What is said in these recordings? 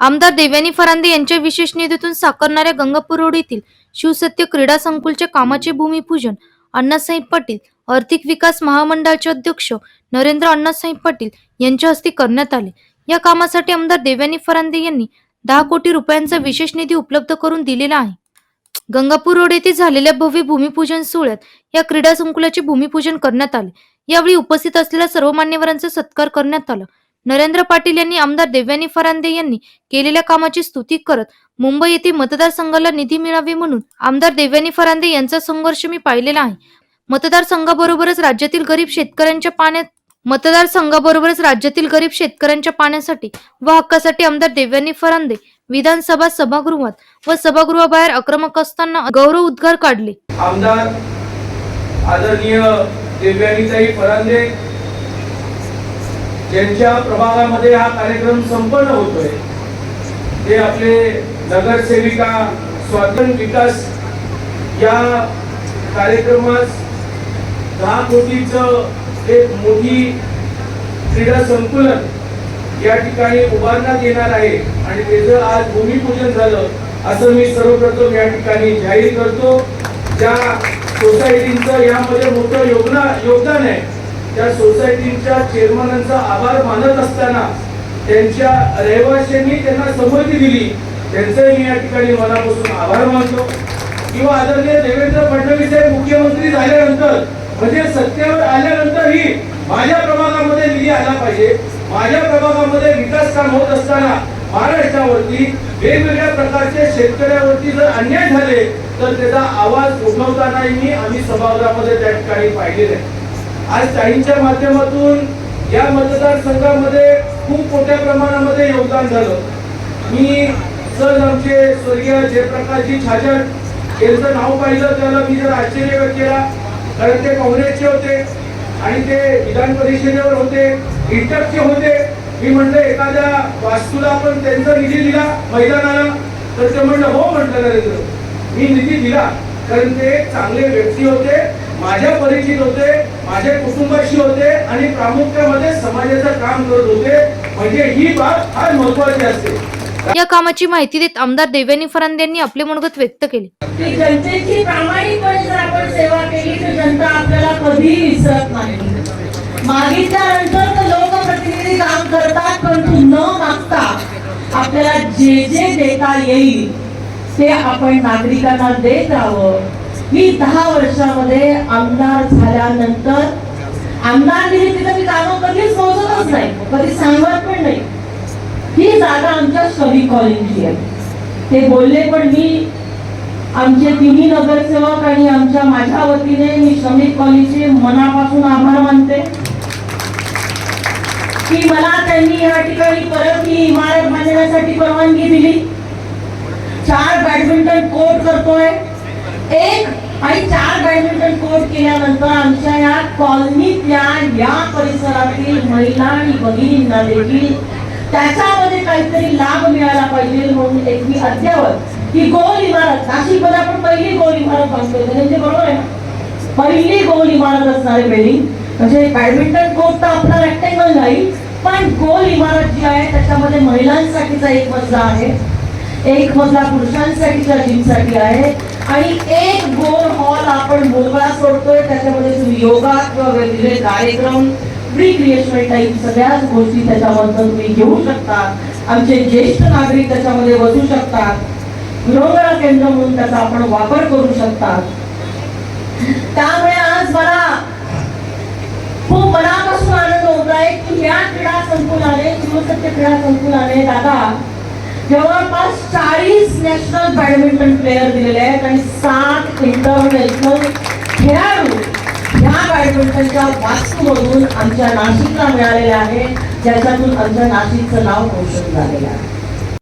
आमदार देव्यानी फरांदे यांच्या विशेष निधीतून साकारणाऱ्या गंगापूर रोड येथील शिवसत्य क्रीडा संकुलच्या कामाचे भूमिपूजन अण्णासाहेब पाटील आर्थिक विकास महामंडळाचे अध्यक्ष नरेंद्र अण्णासाहेब पाटील यांच्या हस्ते करण्यात आले. या कामासाठी आमदार देव्यानी फरांदे यांनी दहा कोटी रुपयांचा विशेष निधी उपलब्ध करून दिलेला आहे. गंगापूर रोड येथे झालेल्या भव्य भूमिपूजन सोहळ्यात या क्रीडा संकुलाचे भूमिपूजन करण्यात आले. यावेळी उपस्थित असलेल्या सर्व मान्यवरांचा सत्कार करण्यात आला. नरेंद्र पाटील यांनी आमदार देव्यानी फरांदे यांनी केलेल्या कामाची स्तुती करत मुंबई येथे मतदारसंघाला निधी मिळावी म्हणून आमदार देव्यानी फरांदे यांचा संघर्ष मी पाहिलेला आहे. मतदारसंघाबरोबरच राज्यातील गरीब शेतकऱ्यांच्या पाण्यात मतदारसंघाबरोबरच राज्यातील गरीब शेतकऱ्यांच्या पाण्यासाठी व हक्कासाठी आमदार देव्यानी फरांदे विधानसभा सभागृहात व सभागृहाबाहेर आक्रमक असताना गौरव उद्गार काढले. आमदार आदरणीय देवयानीताई फरांदे ज्यांच्या प्रभागामध्ये हा कार्यक्रम संपन्न होतोय ते आपले नगरसेविका स्वातंत्र्य विकास या कार्यक्रमास दहा कोटीच एक मोठी क्रीडा संकुलन या ठिकाणी उभारण्यात येणार आहे आणि त्याचं आज भूमिपूजन झालं असं मी सर्वप्रथम या ठिकाणी जाहीर करतो. ज्या सोसायटीचं यामध्ये मोठं योगदान योगदान आहे त्या सोसायटीच्या चेअरमनांचा आभार मानत असताना त्यांच्या रहिवाशांनी त्यांना संमती दिली. त्यांचंही मी या ठिकाणी मनापासून आभार मानतो. किंवा आदरणीय देवेंद्र फडणवीस हे मुख्यमंत्री झाल्यानंतर म्हणजे सत्तेवर आल्यानंतरही माझ्या प्रभागामध्ये निधी आला पाहिजे. माझ्या प्रभागामध्ये विकास काम होत असताना महाराष्ट्रावरती वेगवेगळ्या प्रकारचे शेतकऱ्यावरती जर अन्याय झाले तर त्याचा आवाज उठवतानाही आम्ही सभागृहामध्ये त्या ठिकाणी पाहिलेले आहे. आज ताईंच्या माध्यमातून या मतदारसंघामध्ये खूप मोठ्या प्रमाणामध्ये योगदान झालं. मी सर आमचे स्वर्गीय जयप्रकाशजी छाजन यांचं नाव पाहिलं त्याला मी जर आश्चर्य व्यक्त केला. कारण ते काँग्रेसचे होते आणि ते विधान परिषदेवर होते इंटकचे होते. मी म्हणलं एखाद्या वास्तूला आपण त्यांचा निधी दिला मैदानाला तर ते म्हणलं हो म्हटलं नरेंद्र. मी निधी दिला कारण ते चांगले व्यक्ती होते. माझ्या परिचित होते माझ्या कुटुंबाशी होते आणि प्रामुख्यामध्ये समाजाचं काम करत होते. म्हणजे ही बाब फार महत्वाची असते. या कामाची माहिती देत आमदार देवयानी फरांदे यांनी आपले मनोगत व्यक्त केले. जनतेची प्रामाणिकपणे जर आपण सेवा केली तर जनता आपल्याला कधीही विसरत नाही. मागितल्यानंतर तर लोकप्रतिनिधी काम करतात परंतु न मागता आपल्याला जे जे देता येईल ते आपण नागरिकांना देत राहावं. मी दहा वर्षामध्ये आमदार झाल्यानंतर आमदार निधी तिथं मी जागा कधीच पोहोचतच नाही. कधी सांगत पण नाही. ही जागा आमच्या सवी कॉलेजची आहे. ते बोलले पण मी आमचे तिन्ही नगरसेवक आणि आमच्या माझ्या वतीने मी श्रमिक कॉलेजचे मनापासून आभार मानते. की मला त्यांनी या ठिकाणी परत ही इमारत बांधण्यासाठी परवानगी दिली. चार बॅडमिंटन कोर्ट करतोय. एक आणि चार बॅडमिंटन कोर्ट केल्यानंतर आमच्या या कॉलनीतल्या या परिसरातील महिला आणि भगिनींना देखील त्याच्यामध्ये काहीतरी लाभ मिळाला पाहिजे म्हणून एक मी अद्यावत ही गोल इमारत नाशिकमध्ये आपण पहिली गोल इमारत बांधतोय म्हणजे बरोबर आहे ना? पहिली गोल इमारत असणारे बिल्डिंग म्हणजे बॅडमिंटन कोर्ट तर आपला रेक्टेंगल नाही पण गोल इमारत जी आहे त्याच्यामध्ये महिलांसाठीचा एक मजला आहे. एक मधला पुरुषांसाठीच्या जिमसाठी आहे. आणि एक गोल हॉल आपण मोकळा सोडतोय त्याच्यामध्ये तुम्ही योगा किंवा वेगवेगळे कार्यक्रम रिक्रिएशनल टाईप सगळ्याच गोष्टी त्याच्यामधनं तुम्ही घेऊ शकता. आमचे ज्येष्ठ नागरिक त्याच्यामध्ये बसू शकतात. गृहगृह केंद्र म्हणून त्याचा आपण वापर करू शकतात त्यामुळे आज मला खूप मनापासून आनंद होत आहे की या क्रीडा संकुलाने शिवसत्य क्रीडा संकुलाने दादा जवळपास चाळीस नॅशनल बॅडमिंटन प्लेअर दिलेले आहेत आणि सात इंटरनॅशनल खेळाडू ह्या बॅडमिंटनच्या वास्तूमधून आमच्या नाशिकला मिळालेले आहे ज्याच्यातून आमच्या नाशिकचं नाव रोशन झालेलं आहे.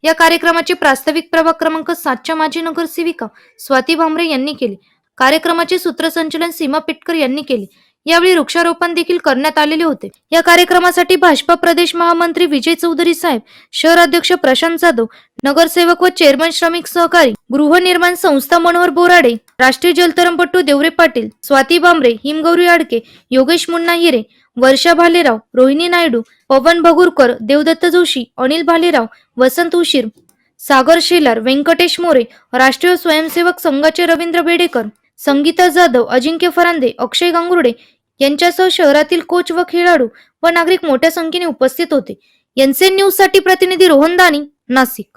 या कार्यक्रमाचे प्रास्ताविक प्रभाग क्रमांक सातच्या माजी नगरसेविका स्वाती भामरे यांनी केले. कार्यक्रमाचे सूत्रसंचलन सीमा पिटकर यांनी केले. यावेळी वृक्षारोपण देखील करण्यात आलेले होते. या कार्यक्रमासाठी भाजपा प्रदेश महामंत्री विजय चौधरी साहेब शहर अध्यक्ष प्रशांत जाधव नगरसेवक व चेअरमन श्रमिक सहकारी गृहनिर्माण संस्था मनोहर बोराडे राष्ट्रीय जलतरणपटू देवरे पाटील स्वाती बांबरे हिमगौरी आडके योगेश मुन्ना हिरे वर्षा भालेराव रोहिणी नायडू पवन भगुरकर देवदत्त जोशी अनिल भालेराव वसंत उशीर सागर शेलार व्यंकटेश मोरे राष्ट्रीय स्वयंसेवक संघाचे रवींद्र बेडेकर संगीता जाधव अजिंक्य फरांदे अक्षय गांगुर्डे यांच्यासह शहरातील कोच व खेळाडू व नागरिक मोठ्या संख्येने उपस्थित होते. एनसीएन न्यूजसाठी प्रतिनिधी रोहन दानी नाशिक.